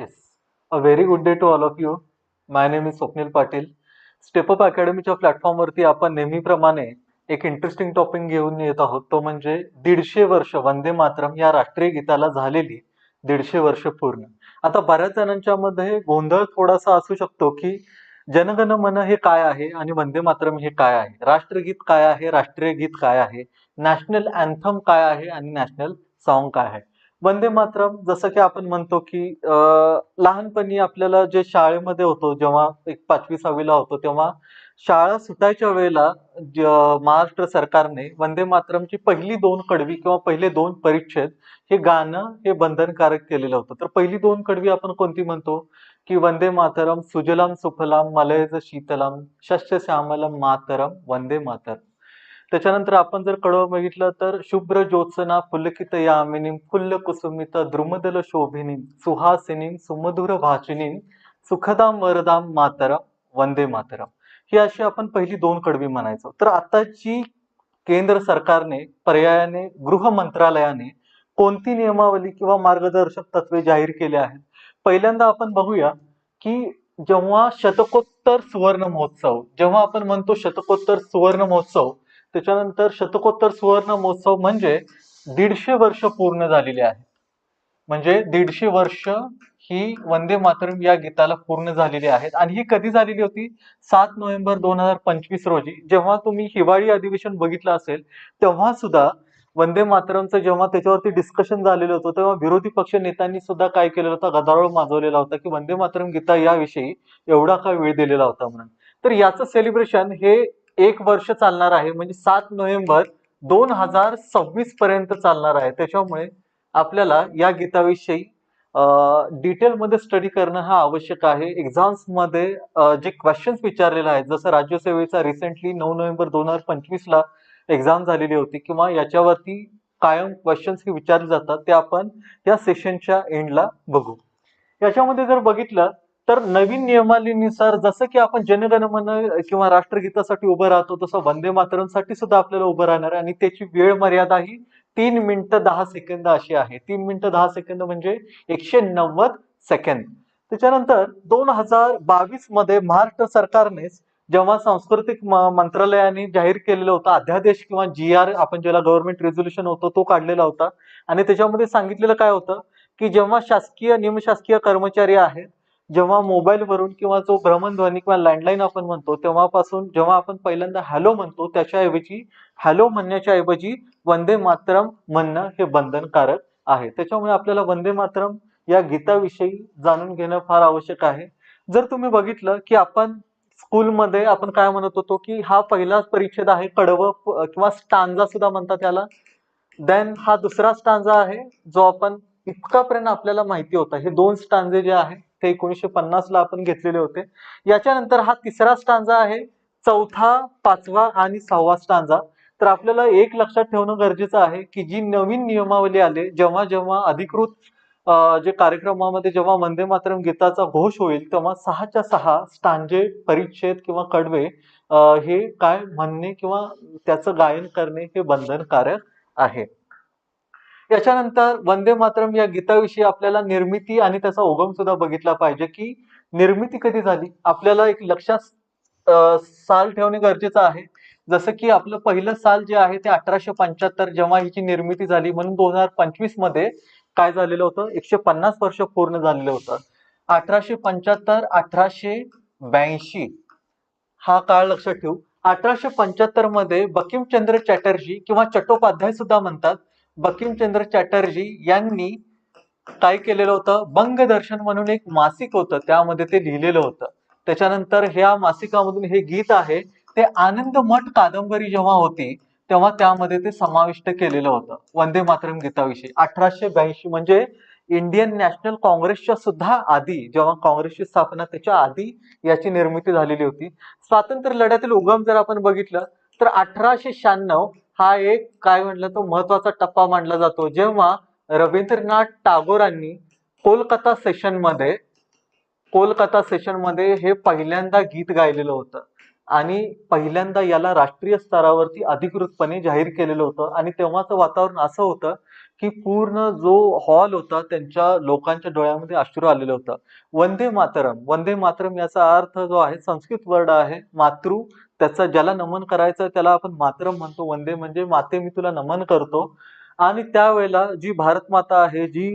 Yes a very good day to all of you my name is Swapnil Patil. Step up अकॅडमीच्या प्लॅटफॉर्मवरती आपण नेहमीप्रमाणे एक interesting topic घेऊन येत आहोत. तो म्हणजे दीडशे वर्ष वंदे मातरम या राष्ट्रीय गीताला झालेली दीडशे वर्ष पूर्ण. आता बऱ्याच जणांच्या मध्ये गोंधळ थोडासा असू शकतो की जनगण मन हे काय आहे आणि वंदे मातरम हे काय आहे? राष्ट्रगीत काय आहे? राष्ट्रीय गीत काय आहे? नॅशनल अँथम काय आहे? आणि नॅशनल सॉन्ग काय आहे? वंदे मातरम जसं की आपण म्हणतो की लहानपणी आपल्याला जे शाळेमध्ये होतो जेव्हा एक पाचवी सहावीला होतो तेव्हा शाळा सुटायच्या वेळेला महाराष्ट्र सरकारने वंदे मातरमची पहिली दोन कडवी किंवा पहिले दोन परिच्छेद हे गाणं हे बंधनकारक केलेलं होतं. तर पहिली दोन कडवी आपण कोणती म्हणतो? की वंदे मातरम सुजलाम सुफलाम मलयज शीतलाम शस्य श्यामलम मातरम वंदे मातरम. त्याच्यानंतर आपण जर कडवं बघितलं तर शुभ्र ज्योत्सना फुलकित यामिनीम फुल्ल कुसुमित द्रुमदल शोभिनीम सुहासिनीम सुमधुर भाषिनीम सुखदाम वरदाम मातरम वंदे मातरम. ही अशी आपण पहिली दोन कडवी म्हणायचो. तर आताची केंद्र सरकारने पर्यायाने गृह मंत्रालयाने कोणती नियमावली किंवा मार्गदर्शक तत्वे जाहीर केले आहेत? पहिल्यांदा आपण बघूया की जेव्हा शतकोत्तर सुवर्ण महोत्सव जेव्हा आपण म्हणतो शतकोत्तर सुवर्ण महोत्सव त्याच्यानंतर शतकोत्तर सुवर्ण महोत्सव म्हणजे दीडशे वर्ष पूर्ण झालेली आहे. म्हणजे दीडशे वर्ष ही वंदे मातरम या गीताला पूर्ण झालेली आहेत. आणि ही कधी झालेली होती? सात नोव्हेंबर दोन हजार पंचवीस रोजी. जेव्हा तुम्ही हिवाळी अधिवेशन बघितलं असेल तेव्हा सुद्धा वंदे मातरमचं जेव्हा त्याच्यावरती डिस्कशन झालेलं होतं तेव्हा विरोधी पक्ष नेत्यांनी सुद्धा काय केलेलं होतं? गदारोळ माजवलेला होता की वंदे मातरम गीता याविषयी एवढा काय वेळ दिलेला होता म्हणून. तर याचं सेलिब्रेशन हे एक वर्ष चालणार आहे म्हणजे सात नोव्हेंबर दोन हजार सव्वीस पर्यंत चालणार आहे. त्याच्यामुळे आपल्याला या गीताविषयी डिटेलमध्ये स्टडी करणं हा आवश्यक आहे. एक्झाम्समध्ये जे क्वेश्चन्स विचारलेले आहेत जसं राज्यसेवेचा रिसेंटली नऊ नोव्हेंबर दोन हजार पंचवीस ला एक्झाम झालेली होती किंवा याच्यावरती कायम क्वेश्चन्स हे विचारले जातात ते आपण या सेशनच्या एंडला बघू. याच्यामध्ये जर बघितलं तर नवीन नियमावलीनुसार जसं की आपण जनगणमन किंवा राष्ट्रगीतासाठी उभं राहतो तसं वंदे मातरमसाठी सुद्धा आपल्याला उभं राहणार आहे. आणि त्याची वेळ मर्यादा ही तीन मिनिटं दहा सेकंद अशी आहे. तीन मिनिटं दहा सेकंद म्हणजे एकशे नव्वद सेकंद. त्याच्यानंतर दोन हजार बावीसमध्ये महाराष्ट्र सरकारनेच जेव्हा सांस्कृतिक म- मंत्रालयाने जाहीर केलेलं होतं अध्यादेश किंवा जी आर आपण ज्याला गव्हर्नमेंट रेझोल्युशन होतो तो काढलेला होता. आणि त्याच्यामध्ये सांगितलेलं काय होतं की जेव्हा शासकीय निमशासकीय कर्मचारी आहेत जेव्हा मोबाईलवरून किंवा जो भ्रमणध्वनी किंवा लँडलाईन आपण म्हणतो तेव्हापासून जेव्हा आपण पहिल्यांदा हॅलो म्हणतो त्याच्याऐवजी हॅलो म्हणण्याच्या ऐवजी वंदे मातरम म्हणणं हे बंधनकारक आहे. त्याच्यामुळे आपल्याला वंदे मातरम या गीताविषयी जाणून घेणं फार आवश्यक आहे. जर तुम्ही बघितलं की आपण स्कूलमध्ये आपण काय म्हणत होतो की हा पहिलाच परिच्छेद आहे कडवं किंवा स्टांजा सुद्धा म्हणतात त्याला देन हा दुसरा स्टांजा आहे जो आपण इतकापर्यंत आपल्याला माहिती होता. हे दोन स्टांजे जे आहे ते एकोणीसशे पन्नासला आपण घेतलेले होते. याच्यानंतर हा तिसरा स्टांजा आहे चौथा पाचवा आणि सहावा स्टांजा तर आपल्याला एक लक्षात ठेवणं गरजेचं आहे की जी नवीन नियमावली आले जेव्हा जेव्हा अधिकृत जे कार्यक्रमामध्ये जेव्हा वंदे मातरम गीताचा घोष होईल तेव्हा सहाच्या सहा स्टांजे परिच्छेद किंवा कडवे हे काय म्हणणे किंवा त्याचं गायन करणे हे बंधनकारक आहे. याच्यानंतर वंदे मातरम या गीताविषयी आपल्याला निर्मिती आणि त्याचा उगम सुद्धा बघितला पाहिजे की निर्मिती कधी झाली? आपल्याला एक लक्षात अं, साल ठेवणे गरजेचं आहे. जसं की आपलं पहिलं साल जे आहे ते अठराशे पंच्याहत्तर जेव्हा हिची निर्मिती झाली म्हणून दोन हजार पंचवीसमध्ये काय झालेलं होतं? एकशे पन्नास वर्ष पूर्ण झालेलं होतं. अठराशे पंच्याहत्तर अठराशे ब्याऐंशी. हा काळ लक्षात ठेवू. अठराशे पंच्याहत्तरमध्ये बंकिमचंद्र चॅटर्जी किंवा चट्टोपाध्याय सुद्धा म्हणतात बकिमचंद्र चॅटर्जी यांनी काय केलेलं होतं? बंगदर्शन म्हणून एक मासिक होतं. त्यामध्ये ते लिहिलेलं होतं. त्याच्यानंतर ह्या मासिकामधून हे गीत आहे. ते आनंद मठ कादंबरी जेव्हा होती तेव्हा त्यामध्ये ते समाविष्ट केलेलं होतं. वंदे मातरम गीताविषयी. अठराशे ब्याऐंशी म्हणजे इंडियन नॅशनल काँग्रेसच्या सुद्धा आधी जेव्हा काँग्रेसची स्थापना त्याच्या आधी याची निर्मिती झालेली होती. स्वातंत्र्य लढ्यातील उगम जर आपण बघितलं तर अठराशे शहाण्णव हा एक काय म्हटलं तो महत्त्वाचा टप्पा मानला जातो. जेव्हा रवींद्रनाथ टागोरांनी कोलकाता सेशनमध्ये कोलकाता सेशनमध्ये हे पहिल्यांदा गीत गायलेलं होतं. आणि पहिल्यांदा याला राष्ट्रीय स्तरावरती अधिकृतपणे जाहीर केलेलं होतं. आणि तेव्हाचं वातावरण असं होतं की पूर्ण जो हॉल होता त्यांच्या लोकांच्या डोळ्यामध्ये अश्रू आलेलं होतं. वंदे मातरम वंदे मातरम याचा अर्थ जो आहे संस्कृत वर्ड आहे मातृ. त्याचा ज्याला नमन करायचं त्याला आपण मातरम म्हणतो. वंदे म्हणजे माते मी तुला नमन करतो. आणि त्यावेळेला जी भारत माता आहे जी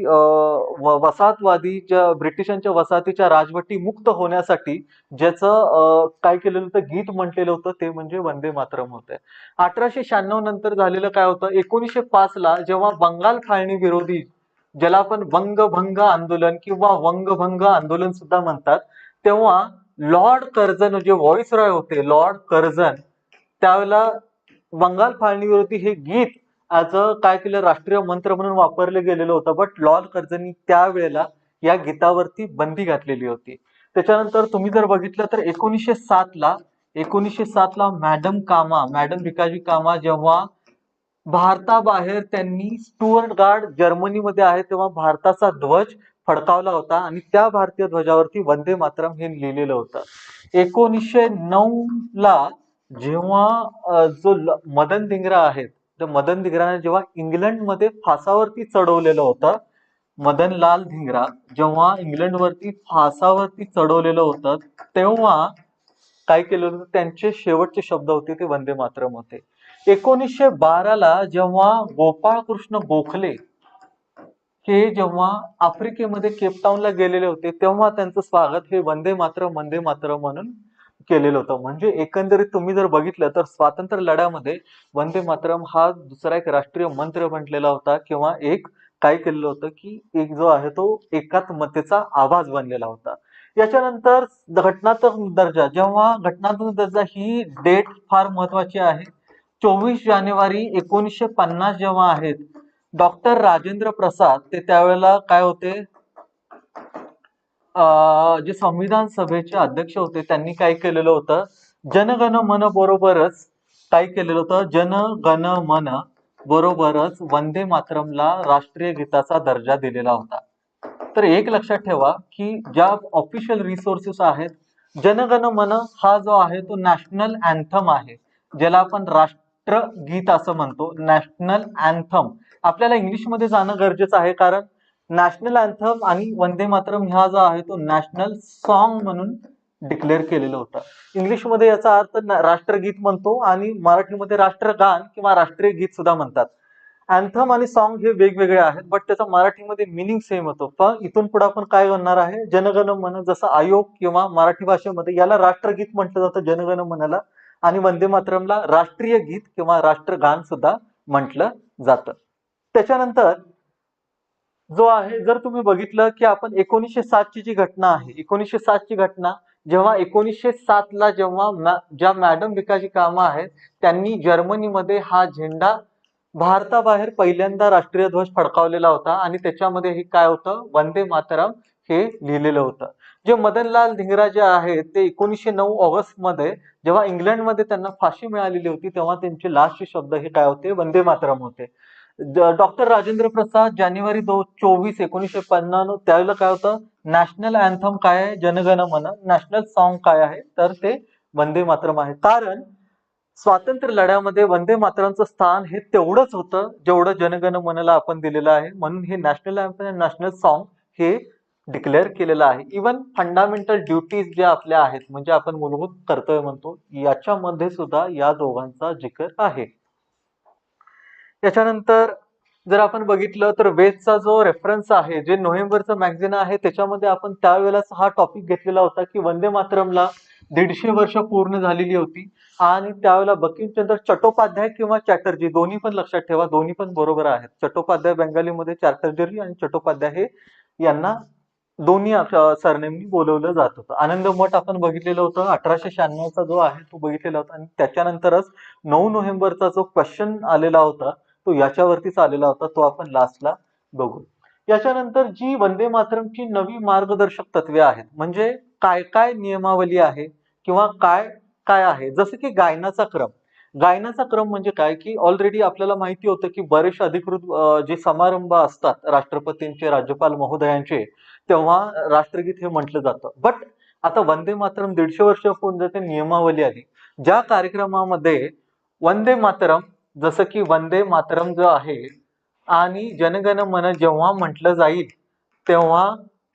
वसाहतवादीच्या ब्रिटिशांच्या वसाहतीच्या राजवटी मुक्त होण्यासाठी ज्याचं काय केलेलं होतं गीत म्हटलेलं होतं ते म्हणजे वंदे मातरम होते. अठराशे शहाण्णव नंतर झालेलं काय होतं एकोणीसशे पाच ला जेव्हा बंगाल फाळणी विरोधी ज्याला आपण वंगभंग आंदोलन किंवा वंगभंग आंदोलन सुद्धा म्हणतात तेव्हा लॉर्ड कर्जन जे व्हॉइस रॉय होते लॉर्ड कर्जन त्यावेळेला बंगाल फाळणी विरोधी हे गीत ऍज अ काय केलं राष्ट्रीय मंत्र म्हणून वापरलं गेलेलं होतं बट लॉल कर्जनी त्यावेळेला या गीतावरती बंदी घातलेली होती. त्याच्यानंतर तुम्ही जर बघितलं तर एकोणीसशे सात ला एकोणीसशे सात ला मॅडम कामा मॅडम भिकाजी कामा जेव्हा भारताबाहेर त्यांनी स्टुअर्ट गार्ड जर्मनीमध्ये आहे तेव्हा भारताचा ध्वज फडकावला होता आणि त्या भारतीय ध्वजावरती वंदे मातरम हे लिहिलेलं होतं. एकोणीसशे नऊ ला जेव्हा जो मदन धिंगरा आहेत तर मदन धिंगराने जेव्हा इंग्लंडमध्ये फासावरती चढवलेलं होतं मदन लाल धिंगरा जेव्हा इंग्लंडवरती फासावरती चढवलेलं होतं तेव्हा काय केलं होतं? त्यांचे शेवटचे शब्द होते ते वंदे मातरम होते. एकोणीसशे बाराला जेव्हा गोपाळकृष्ण गोखले हे जेव्हा आफ्रिकेमध्ये केपटाऊनला गेलेले होते तेव्हा त्यांचं स्वागत हे वंदे मातरम वंदे मातरम म्हणून केलेलं होतं. म्हणजे एकंदरीत तुम्ही जर बघितलं तर स्वातंत्र्य लढ्यामध्ये वंदे मातरम हा दुसरा एक राष्ट्रीय मंत्र म्हटलेला होता किंवा एक काय केलेलं होतं की एक जो आहे तो एकात्मतेचा आवाज बनलेला होता. याच्यानंतर घटनात्मक दर्जा जेव्हा घटनात्मक दर्जा ही डेट फार महत्वाची आहे. चोवीस जानेवारी एकोणीसशे पन्नास जेव्हा आहेत डॉक्टर राजेंद्र प्रसाद ते त्यावेळेला काय होते? जे संविधान सभेचे अध्यक्ष होते त्यांनी काय केलेलं होतं? जनगण मन बरोबरच काय केलेलं होतं? जनगण मन बरोबरच वंदे मातरमला राष्ट्रीय गीताचा दर्जा दिलेला होता. तर एक लक्षात ठेवा की ज्या ऑफिशियल रिसोर्सेस आहेत जनगण मन हा जो आहे तो नॅशनल अँथम आहे ज्याला आपण राष्ट्रगीत असं म्हणतो. नॅशनल अँथम आपल्याला इंग्लिशमध्ये जाणं गरजेचं आहे कारण नॅशनल अँथम आणि वंदे मातरम ह्या जो आहे तो नॅशनल सॉन्ग म्हणून डिक्लेअर केलेलं होतं. इंग्लिशमध्ये याचा अर्थ राष्ट्रगीत म्हणतो आणि मराठीमध्ये राष्ट्रगान किंवा राष्ट्रीय गीत सुद्धा म्हणतात. अँथम आणि सॉन्ग हे वेगवेगळे आहेत बट त्याचा मराठीमध्ये मिनिंग सेम होतो. पण इथून पुढे आपण काय करणार आहे? जनगण मन जसं आयोग किंवा मराठी भाषेमध्ये याला राष्ट्रगीत म्हटलं जातं जनगण मनाला आणि वंदे मातरमला राष्ट्रीय गीत किंवा राष्ट्रगान सुद्धा म्हटलं जातं. त्याच्यानंतर जो आहे जर तुम्ही बघितलं की आपण एकोणीसशे सातची जी घटना आहे एकोणीसशे सातची घटना जेव्हा एकोणीसशे सात ला जेव्हा मॅ- ज्या मॅडम भिकाजी कामा आहेत त्यांनी जर्मनीमध्ये हा झेंडा भारताबाहेर पहिल्यांदा राष्ट्रीय ध्वज फडकावलेला होता आणि त्याच्यामध्ये हे काय होतं? वंदे मातरम हे लिहिलेलं होतं. जे मदनलाल धिंगरा जे आहेत ते एकोणीसशे नऊ ऑगस्टमध्ये जेव्हा इंग्लंडमध्ये त्यांना फाशी मिळालेली होती तेव्हा त्यांचे लास्टचे शब्द हे काय होते? वंदे मातरम होते. डॉक्टर राजेंद्र प्रसाद जानेवारी दो चोवीस एकोणीसशे पन्नाण्णव त्यावेळेला काय होतं? नॅशनल अँथम काय आहे? जनगण मन. नॅशनल सॉन्ग काय आहे? तर ते वंदे मातरम आहे. कारण स्वातंत्र्य लढ्यामध्ये वंदे मातरमचं स्थान हे तेवढंच होतं जेवढं जनगण मनला आपण दिलेलं आहे. म्हणून हे नॅशनल अँथम नॅशनल सॉन्ग हे डिक्लेअर केलेलं आहे. इवन फंडामेंटल ड्युटीज ज्या आपल्या आहेत म्हणजे आपण मूलभूत कर्तव्य म्हणतो याच्यामध्ये सुद्धा या दोघांचा जिकर आहे. त्याच्यानंतर जर आपण बघितलं तर वेदचा जो रेफरन्स आहे जे नोव्हेंबरचं मॅगझिन आहे त्याच्यामध्ये आपण त्यावेळेलाच हा टॉपिक घेतलेला होता की वंदे मातरमला दीडशे वर्ष पूर्ण झालेली होती. आणि त्यावेळेला बंकिमचंद्र चट्टोपाध्याय किंवा चॅटर्जी दोन्ही पण लक्षात ठेवा दोन्ही पण बरोबर आहेत. चट्टोपाध्याय बेंगालीमध्ये चॅटर्जी आणि चट्टोपाध्याय हे यांना दोन्ही सरनेमनी बोलवलं जात होतं. आनंद मठ आपण बघितलेलं होतं अठराशे शहाण्णवचा जो आहे तो बघितलेला होता. आणि त्याच्यानंतरच नऊ नोव्हेंबरचा जो क्वेश्चन आलेला होता तो याच्यावरतीच आलेला होता तो आपण लास्टला बघू. याच्यानंतर जी वंदे मातरमची नवी मार्गदर्शक तत्वे आहेत म्हणजे काय काय नियमावली आहे किंवा काय काय आहे? जसं की गायनाचा क्रम. गायनाचा क्रम म्हणजे काय? की ऑलरेडी आपल्याला माहिती होतं की बरेचसे अधिकृत जे समारंभ असतात राष्ट्रपतींचे राज्यपाल महोदयांचे तेव्हा राष्ट्रगीत हे म्हटलं जातं. बट आता वंदे मातरम दीडशे वर्ष होऊन जाते नियमावली आली. ज्या कार्यक्रमामध्ये वंदे मातरम जसं की वंदे मातरम जो आहे आणि जनगण मन जेव्हा म्हटलं जाईल तेव्हा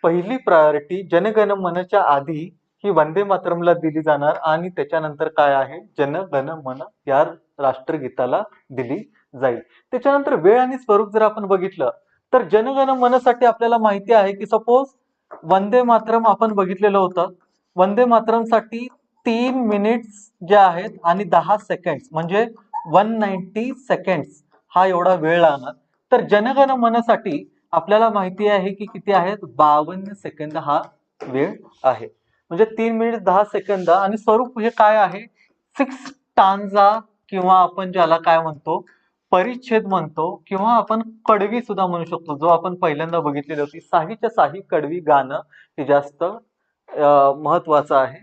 पहिली प्रायोरिटी जनगण मनच्या आधी ही वंदे मातरमला दिली जाणार आणि त्याच्यानंतर काय आहे? जनगण मन या राष्ट्रगीताला दिली जाईल. त्याच्यानंतर वेळ आणि स्वरूप जर आपण बघितलं तर जनगण मनसाठी आपल्याला माहिती आहे की सपोज वंदे मातरम आपण बघितलेलं होतं. वंदे मातरमसाठी तीन मिनिट्स जे आहेत आणि दहा सेकंड म्हणजे वन नाईन्टी सेकंड्स हा एवढा वेळ लागणार. तर जनगण मनासाठी आपल्याला माहिती आहे की किती आहेत बावन्न सेकंद हा वेळ आहे. म्हणजे तीन मिनिट दहा सेकंद आणि स्वरूप हे काय आहे? सिक्स टांजा किंवा आपण ज्याला काय म्हणतो? परिच्छेद म्हणतो किंवा आपण कडवी सुद्धा म्हणू शकतो. जो आपण पहिल्यांदा बघितलेली होती. साहीच्या साही कडवी गाणं हे जास्त महत्वाचं आहे.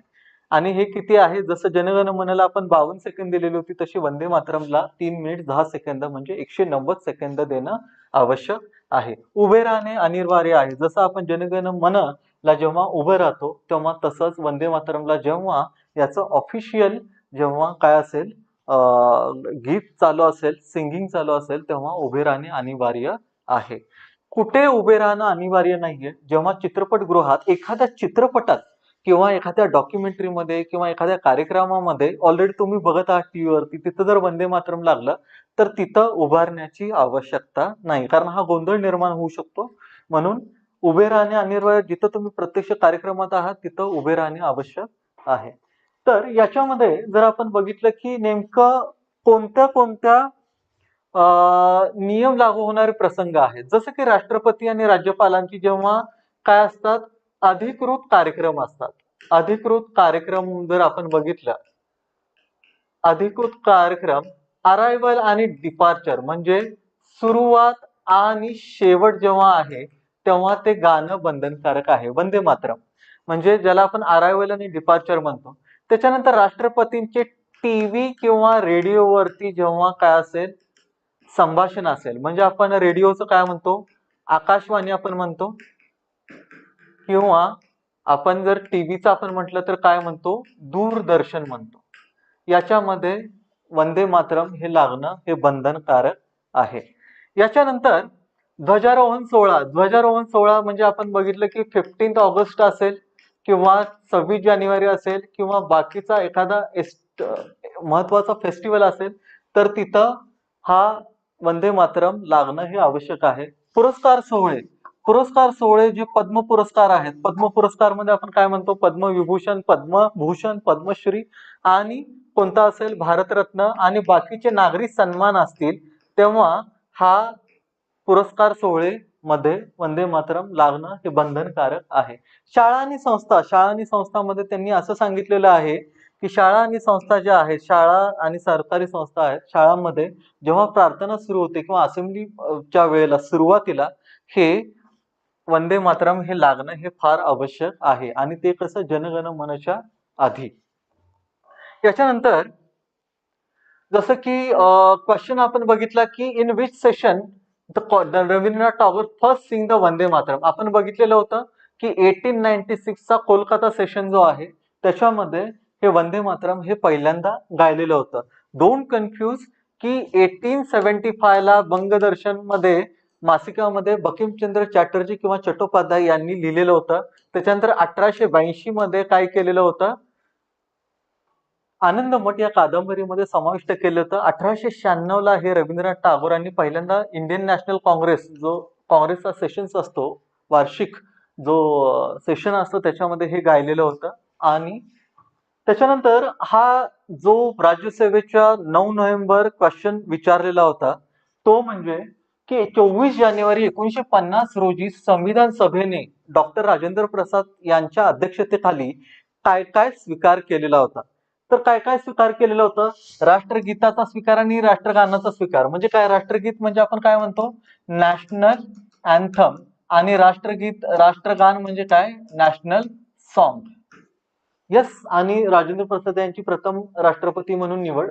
आणि हे किती आहे? जसं जनगण मनाला आपण बावन्न सेकंद दिलेली होती तशी वंदे मातरमला तीन मिनिट दहा सेकंद म्हणजे एकशे नव्वद सेकंद देणं आवश्यक आहे. उभे राहणे अनिवार्य आहे. जसं आपण जनगण मनला जेव्हा उभे राहतो तेव्हा तसंच वंदे मातरमला जेव्हा याचं ऑफिशियल जेव्हा काय असेल गीत चालू असेल सिंगिंग चालू असेल तेव्हा उभे राहणे अनिवार्य आहे. कुठे उभे राहणं अनिवार्य नाहीये? जेव्हा चित्रपटगृहात एखाद्या चित्रपटात किंवा एखाद्या डॉक्युमेंटरीमध्ये किंवा एखाद्या कार्यक्रमामध्ये ऑलरेडी तुम्ही बघत आहात टीव्हीवरती तिथं जर वंदे मातरम लागलं तर तिथं उभारण्याची आवश्यकता नाही. कारण हा गोंधळ निर्माण होऊ शकतो. म्हणून उभे राहणे अनिवार्य जिथं तुम्ही प्रत्यक्ष कार्यक्रमात आहात तिथं उभे राहणे आवश्यक आहे. तर याच्यामध्ये जर आपण बघितलं की नेमकं कोणत्या कोणत्या नियम लागू होणारे प्रसंग आहेत? जसं की राष्ट्रपती आणि राज्यपालांची जेव्हा काय असतात? अधिकृत कार्यक्रम असतात. अधिकृत कार्यक्रम जर आपण बघितलं अधिकृत कार्यक्रम अरायवल आणि डिपार्चर म्हणजे सुरुवात आणि शेवट जेव्हा आहे तेव्हा ते गाणं बंधनकारक आहे. वंदे मातरम. म्हणजे ज्याला आपण अरायवल आणि डिपार्चर म्हणतो. त्याच्यानंतर राष्ट्रपतींचे टीव्ही किंवा रेडिओवरती जेव्हा काय असेल संभाषण असेल. म्हणजे आपण रेडिओचं काय म्हणतो? आकाशवाणी आपण म्हणतो. किंवा आपण जर टीव्हीचं आपण म्हटलं तर काय म्हणतो? दूरदर्शन म्हणतो. याच्यामध्ये वंदे मातरम हे लागणं हे बंधनकारक आहे. याच्यानंतर ध्वजारोहण सोहळा. ध्वजारोहण सोहळा म्हणजे आपण बघितलं की फिफ्टीन्थ ऑगस्ट असेल किंवा सव्वीस जानेवारी असेल किंवा बाकीचा एखादा एस्ट महत्त्वाचा फेस्टिवल असेल तर तिथं हा वंदे मातरम लागणं हे आवश्यक आहे. पुरस्कार सोहळे. पुरस्कार सोहळे जे पद्म पुरस्कार आहेत पद्म पुरस्कारमध्ये आपण काय म्हणतो? पद्मविभूषण पद्मभूषण पद्मश्री आणि कोणता असेल? भारतरत्न आणि बाकीचे नागरी सन्मान असतील तेव्हा हा पुरस्कार सोहळे मध्ये वंदे मातरम लागणं हे बंधनकारक आहे. शाळा आणि संस्था शाळा आणि संस्थामध्ये त्यांनी असं सांगितलेलं आहे की शाळा आणि संस्था ज्या आहेत शाळा आणि सरकारी संस्था आहेत शाळांमध्ये जेव्हा प्रार्थना सुरू होते किंवा असेंब्लीच्या वेळेला सुरुवातीला हे वंदे मातरम हे लागणं हे फार आवश्यक आहे. आणि ते कसं जनगण मनच्या आधी. याच्यानंतर जसं की क्वेश्चन आपण बघितला की in which session the Rabindranath Tagore first sing the Vande Mataram आपण बघितलेलं होतं की एटीन नाईन्टी सिक्सचा कोलकाता सेशन जो आहे त्याच्यामध्ये हे वंदे मातरम हे पहिल्यांदा गायलेलं होतं. डोंट कन्फ्यूज की एटीन सेव्हन्टी फायला बंगदर्शनमध्ये मासिकामध्ये बकिमचंद्र चॅटर्जी किंवा चट्टोपाध्याय यांनी लिहिलेलं होतं. त्याच्यानंतर अठराशे ब्याऐंशी मध्ये काय केलेलं होतं? आनंद मठ या कादंबरीमध्ये समाविष्ट केलं होतं. अठराशे शहाण्णव ला हे रवींद्रनाथ टागोरांनी पहिल्यांदा इंडियन नॅशनल काँग्रेस जो काँग्रेसचा सेशन्स असतो वार्षिक जो सेशन असतो त्याच्यामध्ये हे गायलेलं होतं. आणि त्याच्यानंतर हा जो राज्यसेवेच्या नऊ नोव्हेंबर क्वेश्चन विचारलेला होता तो म्हणजे की चोवीस जानेवारी एकोणीशे पन्नास रोजी संविधान सभेने डॉक्टर राजेंद्र प्रसाद यांच्या अध्यक्षतेखाली काय काय स्वीकार केलेला होता? तर काय काय स्वीकार केलेलं होतं? राष्ट्रगीताचा स्वीकार आणि राष्ट्रगानाचा स्वीकार. म्हणजे काय? राष्ट्रगीत म्हणजे आपण काय म्हणतो? National anthem. आणि राष्ट्रगीत राष्ट्रगान म्हणजे काय? National song. यस आणि राजेंद्र प्रसाद यांची प्रथम राष्ट्रपती म्हणून निवड.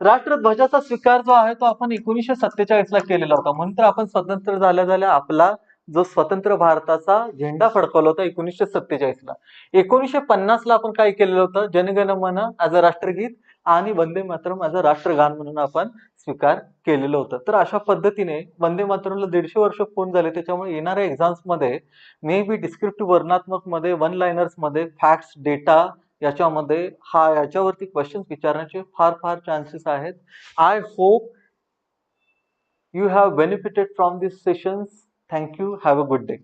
राष्ट्रध्वजाचा स्वीकार जो आहे तो आपण एकोणीसशे सत्तेचाळीस ला केलेला होता. म्हणून तर आपण स्वतंत्र झाल्या झाल्या आपला जो स्वतंत्र भारताचा झेंडा फडकवला होता एकोणीसशे सत्तेचाळीस ला. एकोणीसशे पन्नास ला आपण काय केलेलं होतं? जनगण मन ऍज अ राष्ट्रगीत आणि वंदे मातरम ऍज अ राष्ट्रगान म्हणून आपण स्वीकार केलेलं होतं. तर अशा पद्धतीने वंदे मातरमला दीडशे वर्ष पूर्ण झाले. त्याच्यामुळे येणाऱ्या एक्झाम्समध्ये मे बी डिस्क्रिप्टिव्ह वर्णात्मकमध्ये वन लाइनर्समध्ये फॅक्ट्स डेटा याच्यामध्ये हा याच्यावरती क्वेश्चन विचारण्याचे फार फार चान्सेस आहेत. I hope you have benefited from this sessions thank you have a good day